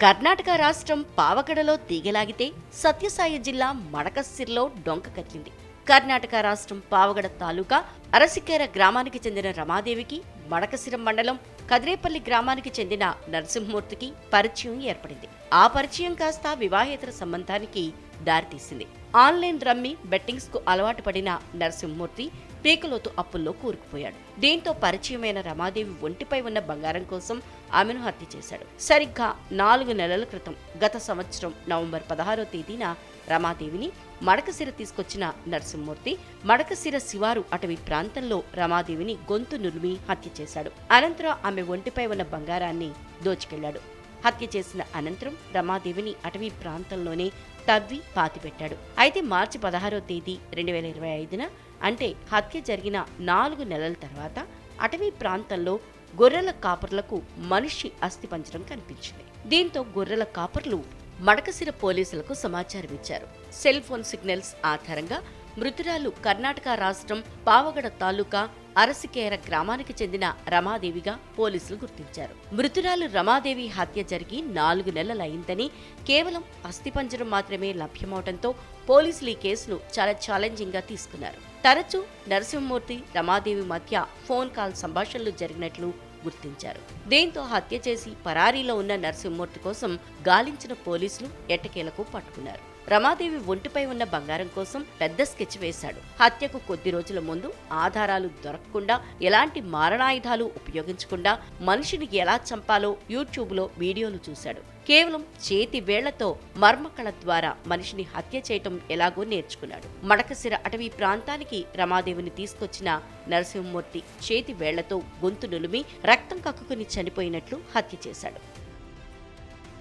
కర్ణాటక రాష్ట్రం పావగడలో తీగలాగితే సత్యసాయి జిల్లా మడకసిర్లో డొంక కట్టింది కర్ణాటక రాష్ట్రం పావగడ తాలూకా అరసికేర గ్రామానికి చెందిన రమాదేవికి మడకసిరం మండలం కదిరేపల్లి గ్రామానికి చెందిన నరసింహమూర్తికి పరిచయం ఏర్పడింది. ఆ పరిచయం కాస్త వివాహేతర సంబంధానికి దారితీసింది. ఆన్లైన్ రమ్మి బెట్టింగ్స్కు అలవాటు పడిన నరసింహమూర్తి పీకలోతు అప్పుల్లో కూరుకుపోయాడు. దీంతో పరిచయమైన రమాదేవి ఒంటిపై ఉన్న బంగారం కోసం ఆమెను హత్య చేశాడు. సరిగ్గా నాలుగు నెలల క్రితం గత సంవత్సరం నవంబర్ పదహారో తేదీన రమాదేవిని మడకసిర తీసుకొచ్చిన నరసింహమూర్తి మడకసిర శివారు అటవీ ప్రాంతంలో రమాదేవిని గొంతు నులిమి హత్య చేశాడు. అనంతరం ఆమె ఒంటిపై ఉన్న బంగారాన్ని దోచుకెళ్ళాడు. హత్య చేసిన అనంతరం రమాదేవిని అటవీ ప్రాంతంలోనే తవ్వి పాతిపెట్టాడు. అయితే మార్చి పదహారో తేదీ రెండు వేల ఇరవై ఐదున అంటే హత్య జరిగిన నాలుగు నెలల తర్వాత అటవీ ప్రాంతంలో గొర్రెల కాపర్లకు మనిషి అస్థిపంజరం కనిపించింది. దీంతో గొర్రెల కాపర్లు మడకసిర పోలీసులకు సమాచారం ఇచ్చారు. సెల్ ఫోన్ సిగ్నల్స్ ఆధారంగా మృతురాలు కర్ణాటక రాష్ట్రం పావగడ తాలూకా అరసికేర గ్రామానికి చెందిన రమాదేవిగా పోలీసులు గుర్తించారు. మృతురాలు రమాదేవి హత్య జరిగి నాలుగు నెలలైందని కేవలం అస్థిపంజరం మాత్రమే లభ్యమవడంతో పోలీసులు ఈ కేసును చాలా ఛాలెంజింగ్గా తీసుకున్నారు. తరచూ నరసింహమూర్తి రమాదేవి మధ్య ఫోన్ కాల్ సంభాషణలు జరిగినట్లు గుర్తించారు. దీంతో హత్య చేసి పరారీలో ఉన్న నరసింహమూర్తి కోసం గాలించిన పోలీసులు ఎట్టకేలకు పట్టుకున్నారు. రమాదేవి ఒంటిపై ఉన్న బంగారం కోసం పెద్ద స్కెచ్ వేశాడు. హత్యకు కొద్ది రోజుల ముందు ఆధారాలు దొరకకుండా ఎలాంటి మారణాయుధాలు ఉపయోగించకుండా మనిషిని ఎలా చంపాలో యూట్యూబ్లో వీడియోలు చూశాడు. కేవలం చేతి వేళ్ళతో మర్మకళ ద్వారా మనిషిని హత్య చేయటం ఎలాగో నేర్చుకున్నాడు. మడకసిర అటవీ ప్రాంతానికి రమాదేవిని తీసుకొచ్చిన నరసింహమూర్తి చేతి వేళ్ళతో గొంతు నులిమి రక్తం కక్కుకుని చనిపోయినట్లు హత్య చేశాడు.